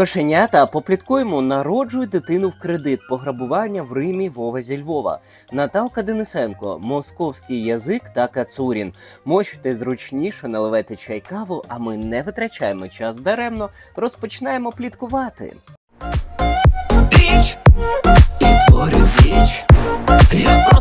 Кошенята попліткуємо, народжують дитину в кредит, пограбування в Римі Вова зі Львова, Наталка Денисенко, московський язик та Кацурін. Можете зручніше наливати чай каву, а ми не витрачаємо час даремно. Розпочинаємо пліткувати. Біч і річ. Я.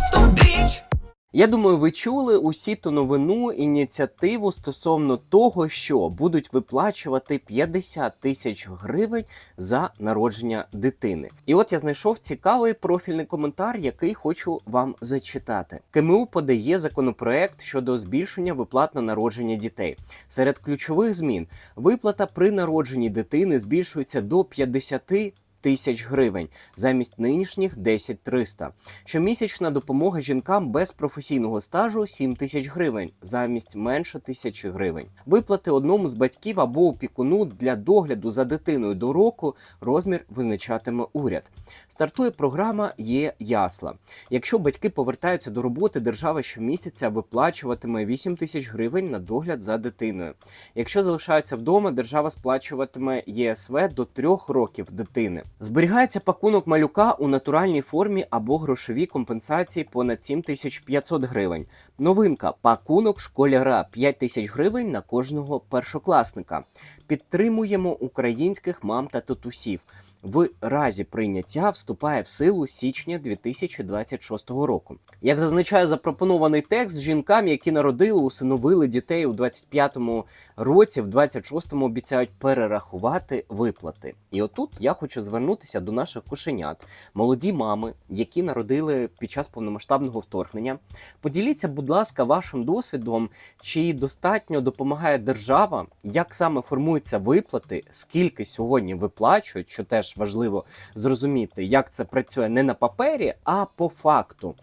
Я думаю, ви чули усі ту новину ініціативу стосовно того, що будуть виплачувати 50 тисяч гривень за народження дитини. І от я знайшов цікавий профільний коментар, який хочу вам зачитати. КМУ подає законопроект щодо збільшення виплат на народження дітей. Серед ключових змін виплата при народженні дитини збільшується до 50 тисяч гривень замість нинішніх 10 300. Щомісячна допомога жінкам без професійного стажу 7 тисяч гривень замість менше тисячі гривень. Виплати одному з батьків або опікуну для догляду за дитиною до року розмір визначатиме уряд. Стартує програма Є ясла. Якщо батьки повертаються до роботи, держава щомісяця виплачуватиме 8 тисяч гривень на догляд за дитиною. Якщо залишаються вдома, держава сплачуватиме ЄСВ до трьох років дитини. Зберігається пакунок малюка у натуральній формі або грошові компенсації понад 7500 гривень. Новинка пакунок школяра 5 тисяч гривень на кожного першокласника. Підтримуємо українських мам та татусів. В разі прийняття вступає в силу січня 2026 року. Як зазначає запропонований текст, жінкам, які народили, усиновили дітей у 25-му році, в 26-му обіцяють перерахувати виплати. І отут я хочу звернутися до наших кошенят, молоді мами, які народили під час повномасштабного вторгнення. Поділіться, будь ласка, вашим досвідом, чи достатньо допомагає держава, як саме формуються виплати, скільки сьогодні виплачують, що теж важливо зрозуміти, як це працює не на папері, а по факту.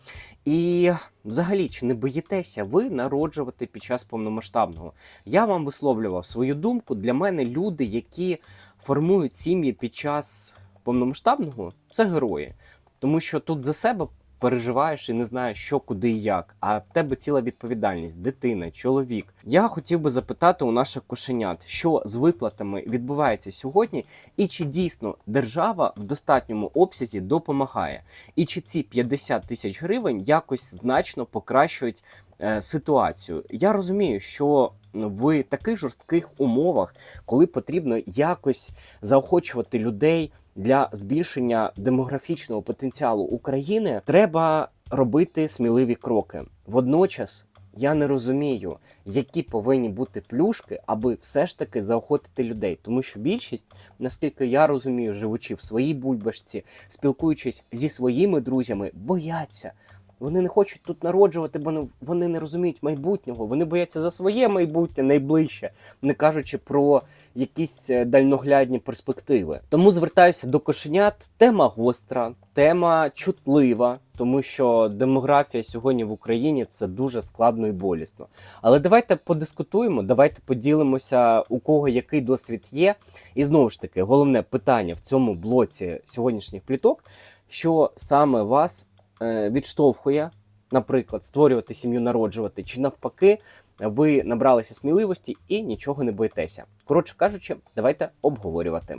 І взагалі, чи не боїтеся ви народжувати під час повномасштабного? Я вам висловлював свою думку. Для мене люди, які формують сім'ї під час повномасштабного, це герої. Тому що тут за себе переживаєш і не знаєш, що, куди і як. А в тебе ціла відповідальність, дитина, чоловік. Я хотів би запитати у наших кошенят, що з виплатами відбувається сьогодні, і чи дійсно держава в достатньому обсязі допомагає, і чи ці 50 тисяч гривень якось значно покращують е, ситуацію. Я розумію, що в таких жорстких умовах, коли потрібно якось заохочувати людей для збільшення демографічного потенціалу України, треба робити сміливі кроки. Водночас я не розумію, які повинні бути плюшки, аби все ж таки заохотити людей. Тому що більшість, наскільки я розумію, живучи в своїй бульбашці, спілкуючись зі своїми друзями, бояться. Вони не хочуть тут народжувати, бо вони не розуміють майбутнього. Вони бояться за своє майбутнє найближче, не кажучи про якісь е, дальноглядні перспективи. Тому звертаюся до кошенят. Тема гостра, тема чутлива, тому що демографія сьогодні в Україні це дуже складно і болісно. Але давайте подискутуємо, давайте поділимося, у кого який досвід є. І знову ж таки, головне питання в цьому блоці сьогоднішніх пліток, що саме вас відштовхує, наприклад, створювати сім'ю, народжувати, чи навпаки, ви набралися сміливості і нічого не боїтеся. Коротше кажучи, давайте обговорювати.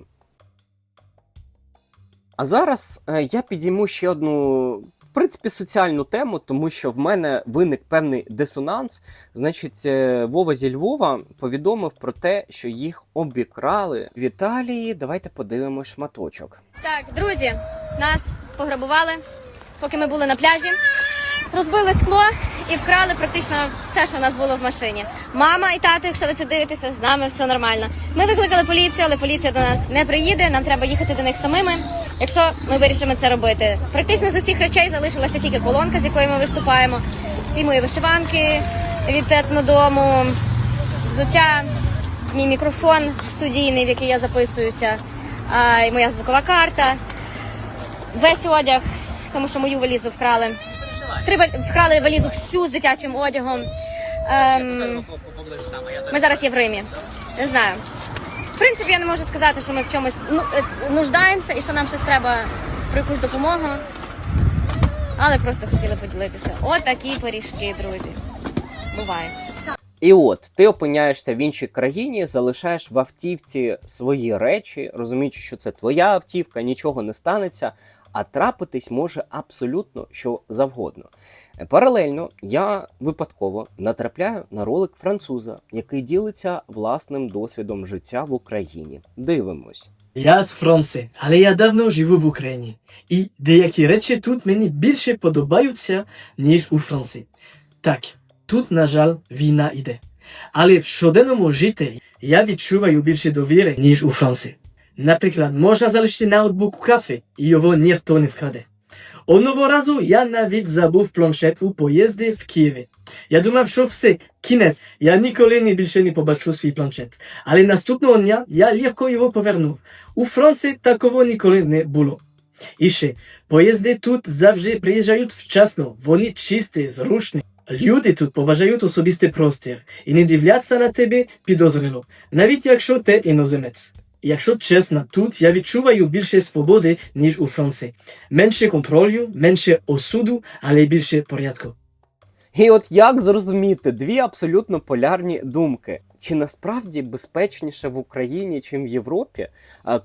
А зараз е, я підійму ще одну, в принципі, соціальну тему, тому що в мене виник певний дисонанс. Значить, е, Вова зі Львова повідомив про те, що їх обікрали в Італії. Давайте подивимось шматочок. Так, друзі, нас пограбували, поки ми були на пляжі. Розбили скло і вкрали практично все, що в нас було в машині. Мама і тато, якщо ви це дивитеся, з нами все нормально. Ми викликали поліцію, але поліція до нас не приїде. Нам треба їхати до них самими. Якщо ми вирішимо це робити, практично з усіх речей залишилася тільки колонка, з якої ми виступаємо. Всі мої вишиванки від етнодому, взуття, мій мікрофон студійний, в який я записуюся, і моя звукова карта весь одяг, тому що мою валізу вкрали. Три вкрали валізу всю з дитячим одягом. Ем, ми зараз є в Римі. Не знаю. В принципі, я не можу сказати, що ми в чомусь ну, е, нуждаємося і що нам щось треба про якусь допомогу. Але просто хотіли поділитися. Отакі пиріжки, друзі. Буває. І от ти опиняєшся в іншій країні, залишаєш в автівці свої речі, розуміючи, що це твоя автівка, нічого не станеться, а трапитись може абсолютно що завгодно. Паралельно я випадково натрапляю на ролик француза, який ділиться власним досвідом життя в Україні. Дивимось. Я з Франції, але я давно живу в Україні. І деякі речі тут мені більше подобаються, ніж у Франції. Так, тут, на жаль, війна йде. Але в щоденному житті я відчуваю більше довіри, ніж у Франції. Наприклад, можна залишити ноутбук у кафе, і його ніхто не вкраде. Одного разу я навіть забув планшет у поїзді в Києві. Я думав, що все, кінець, я ніколи не більше не побачу свій планшет. Але наступного дня я легко його повернув. У Франції такого ніколи не було. І ще, поїзди тут завжди приїжджають вчасно, вони чисті, зручні. Люди тут поважають особистий простір і не дивляться на тебе підозріло, навіть якщо ти іноземець. Якщо чесно, тут я відчуваю більше свободи, ніж у Франції. Менше контролю, менше осуду, але більше порядку. І от як зрозуміти дві абсолютно полярні думки? Чи насправді безпечніше в Україні, чим в Європі,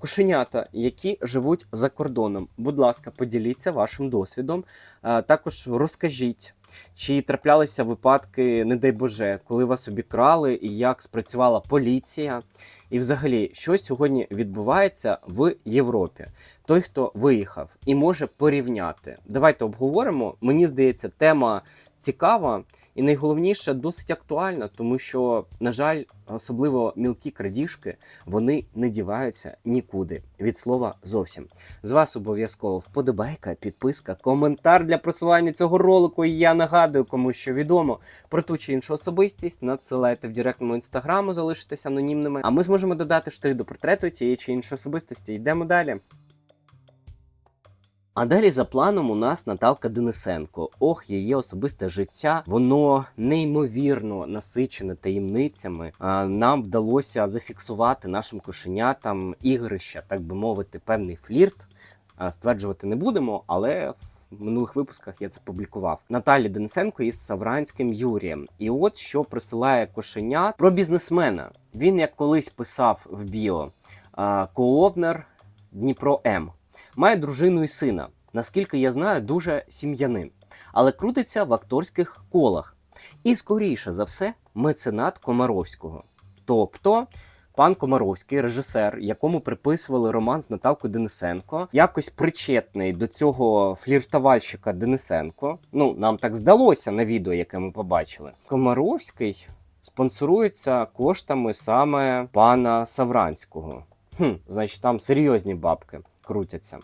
кошенята, які живуть за кордоном? Будь ласка, поділіться вашим досвідом. Також розкажіть, чи траплялися випадки, не дай Боже, коли вас обікрали і як спрацювала поліція? І взагалі, що сьогодні відбувається в Європі? Той, хто виїхав і може порівняти. Давайте обговоримо. Мені здається, тема цікава і найголовніше досить актуальна, тому що, на жаль, особливо мілкі крадіжки вони не діваються нікуди від слова зовсім. З вас обов'язково вподобайка, підписка, коментар для просування цього ролику. І я нагадую, кому що відомо про ту чи іншу особистість. Надсилайте в директному інстаграму, залишитися анонімними. А ми зможемо додати штрих до портрету цієї чи іншої особистості. Йдемо далі. А далі за планом у нас Наталка Денисенко. Ох, її особисте життя, воно неймовірно насичене таємницями. Нам вдалося зафіксувати нашим кошенятам ігрища, так би мовити, певний флірт. Стверджувати не будемо, але в минулих випусках я це публікував. Наталі Денисенко із Савранським Юрієм. І от що присилає кошенят про бізнесмена. Він як колись писав в біо коовнер Дніпро М. Має дружину і сина. Наскільки я знаю, дуже сім'янин, але крутиться в акторських колах. І скоріше за все, меценат Комаровського. Тобто, пан Комаровський, режисер, якому приписували роман з Наталкою Денисенко, якось причетний до цього фліртовальщика Денисенко. Ну, нам так здалося на відео, яке ми побачили. Комаровський спонсорується коштами саме пана Савранського. Хм, значить, там серйозні бабки крутяться.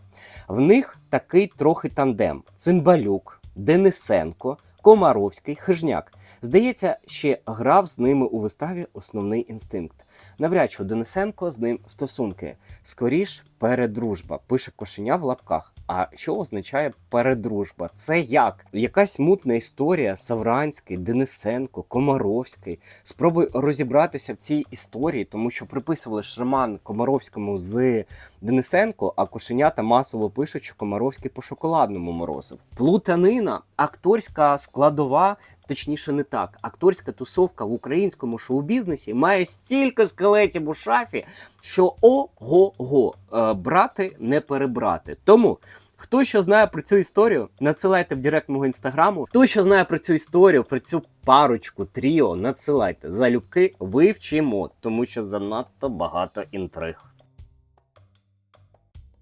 В них такий трохи тандем: Цимбалюк, Денисенко, Комаровський, Хижняк. Здається, ще грав з ними у виставі основний інстинкт. Навряд чи у Денисенко з ним стосунки. Скоріш передружба, пише кошеня в лапках. А що означає передружба? Це як? Якась мутна історія Савранський, Денисенко, Комаровський. Спробуй розібратися в цій історії, тому що приписували шерман Комаровському з Денисенко, а кошенята масово пишуть, що Комаровський по шоколадному морозив. Плутанина, акторська складова. Точніше, не так. Акторська тусовка в українському шоу-бізнесі має стільки скелетів у шафі, що ого-го, е, брати не перебрати. Тому. Хто що знає про цю історію, надсилайте в директ мого інстаграму. Хто що знає про цю історію, про цю парочку, тріо, надсилайте. Залюбки вивчимо, тому що занадто багато інтриг.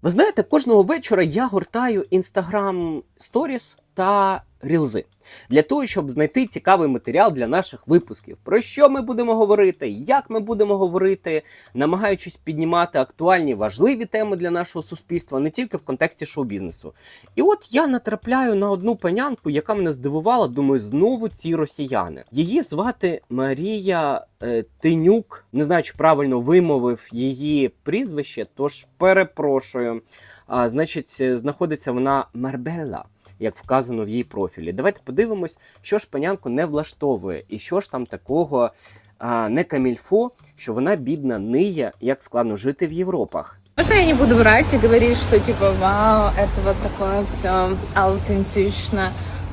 Ви знаєте, кожного вечора я гортаю інстаграм сторіс та рілзи для того, щоб знайти цікавий матеріал для наших випусків. Про що ми будемо говорити, як ми будемо говорити, намагаючись піднімати актуальні важливі теми для нашого суспільства, не тільки в контексті шоу-бізнесу. І от я натрапляю на одну панянку, яка мене здивувала. Думаю, знову ці росіяни. Її звати Марія е, Тинюк. Не знаю, чи правильно вимовив її прізвище, тож перепрошую. А, значить, е, знаходиться вона Марбелла, як вказано в її профілі. Давайте подивимось, що ж панянку не влаштовує, і що ж там такого а, не камільфо, що вона бідна ниє, як складно жити в Європах. Можно я не буду врать и говорить, что типа, вау, это вот такое все аутентично.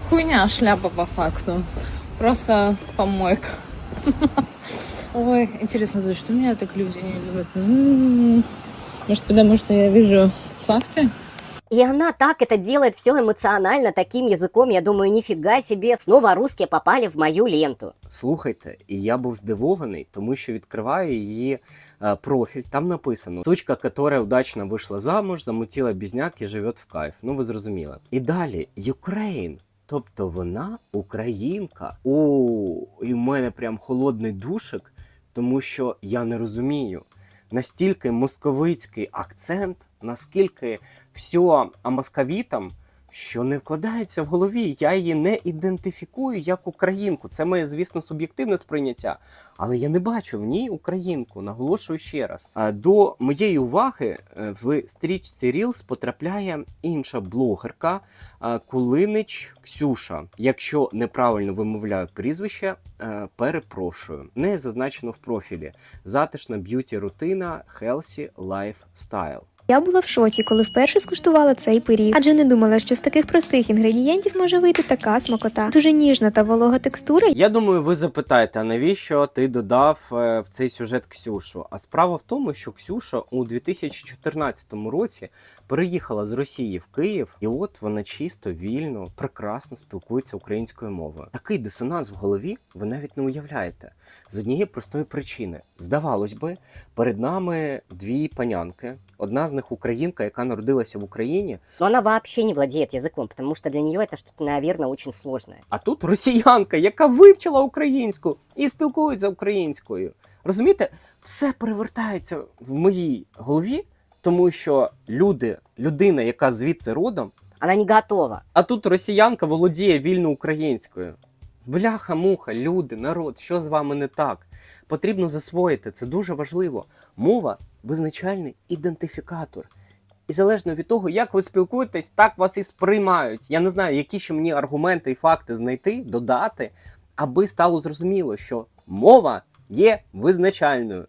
Хуйня, шляпа по факту. Просто помойка. Ой, интересно, за что меня так люди не любят? Может, потому что я вижу факты? И она так это делает все эмоционально, таким языком. Я думаю, нифига себе, снова русские попали в мою ленту. Слухайте, і я був здивований, тому що відкриваю її е, профіль. Там написано: сучка, которая удачно вийшла замуж, замутила бізняк і живе в кайф. Ну ви зрозуміли. І далі Ukraine. Тобто вона українка. О, і в мене прям холодний душик, тому що я не розумію. Настільки московицький акцент, наскільки все амосковітам, що не вкладається в голові. Я її не ідентифікую як українку. Це моє, звісно, суб'єктивне сприйняття. Але я не бачу в ній українку. Наголошую ще раз. А До моєї уваги е, в стрічці Reels потрапляє інша блогерка Кулинич Ксюша. Якщо неправильно вимовляю прізвище, е, перепрошую. В неї зазначено в профілі затишна б'юті рутина Healthy Lifestyle. Я була в шоці, коли вперше скуштувала цей пиріг, адже не думала, що з таких простих інгредієнтів може вийти така смакота. Дуже ніжна та волога текстура. Я думаю, ви запитаєте, а навіщо ти додав е, в цей сюжет Ксюшу? А справа в тому, що Ксюша у 2014 році переїхала з Росії в Київ, і от вона чисто, вільно, прекрасно спілкується українською мовою. Такий дисонанс в голові ви навіть не уявляєте. З однієї простої причини. Здавалось би, перед нами дві панянки. Одна з них українка, яка народилася в Україні, Но она вообще не владеет языком, потому что для нее это что-то, наверное, очень сложное. А тут росіянка, яка вивчила українську і спілкується українською. Розумієте, все перевертається в моїй голові, тому що люди, людина, яка звідси родом, Она не готова. а тут росіянка володіє вільно українською. Бляха-муха, люди, народ, що з вами не так? Потрібно засвоїти, це дуже важливо. Мова визначальний ідентифікатор. І залежно від того, як ви спілкуєтесь, так вас і сприймають. Я не знаю, які ще мені аргументи і факти знайти, додати, аби стало зрозуміло, що мова є визначальною.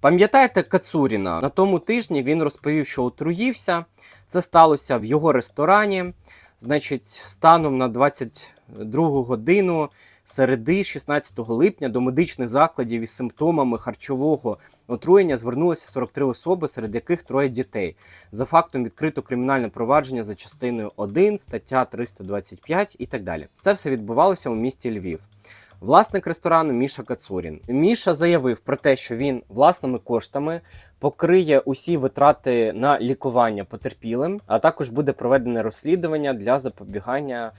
Пам'ятаєте Кацуріна? На тому тижні він розповів, що отруївся. Це сталося в його ресторані. Значить, станом на 22 годину середи 16 липня до медичних закладів із симптомами харчового отруєння звернулося 43 особи, серед яких троє дітей. За фактом відкрито кримінальне провадження за частиною 1, стаття 325 і так далі. Це все відбувалося у місті Львів. Власник ресторану Міша Кацурін. Міша заявив про те, що він власними коштами покриє усі витрати на лікування потерпілим, а також буде проведене розслідування для запобігання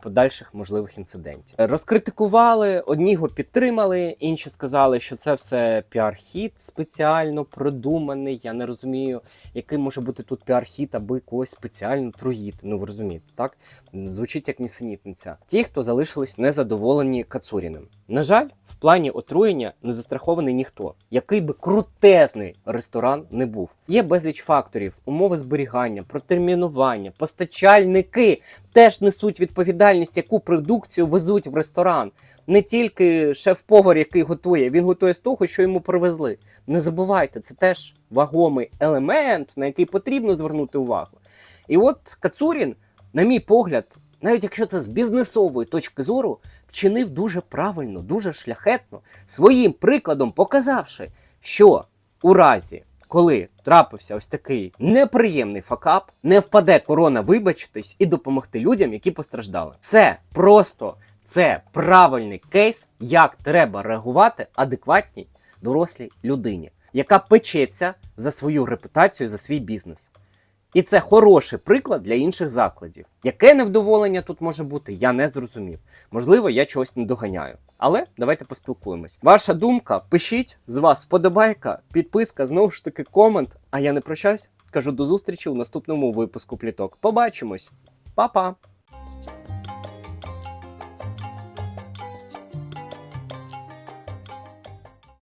подальших можливих інцидентів. Розкритикували, одні його підтримали, інші сказали, що це все піар-хід спеціально продуманий. Я не розумію, який може бути тут піар-хід, аби когось спеціально труїти. Ну ви розумієте, так? Звучить як нісенітниця. Ті, хто залишились незадоволені Кацуріним. На жаль, в плані отруєння не застрахований ніхто, який би крутезний ресторан не був. Є безліч факторів, умови зберігання, протермінування, постачальники теж несуть відповідальність, яку продукцію везуть в ресторан. Не тільки шеф-повар, який готує, він готує з того, що йому привезли. Не забувайте, це теж вагомий елемент, на який потрібно звернути увагу. І от Кацурін, на мій погляд, навіть якщо це з бізнесової точки зору, вчинив дуже правильно, дуже шляхетно, своїм прикладом показавши, що у разі, коли трапився ось такий неприємний факап, не впаде корона вибачитись і допомогти людям, які постраждали. Це просто це правильний кейс, як треба реагувати адекватній дорослій людині, яка печеться за свою репутацію, за свій бізнес. І це хороший приклад для інших закладів. Яке невдоволення тут може бути, я не зрозумів. Можливо, я чогось не доганяю. Але давайте поспілкуємось. Ваша думка, пишіть з вас вподобайка, підписка, знову ж таки, комент. А я не прощаюсь. Кажу до зустрічі у наступному випуску пліток. Побачимось, Па-па!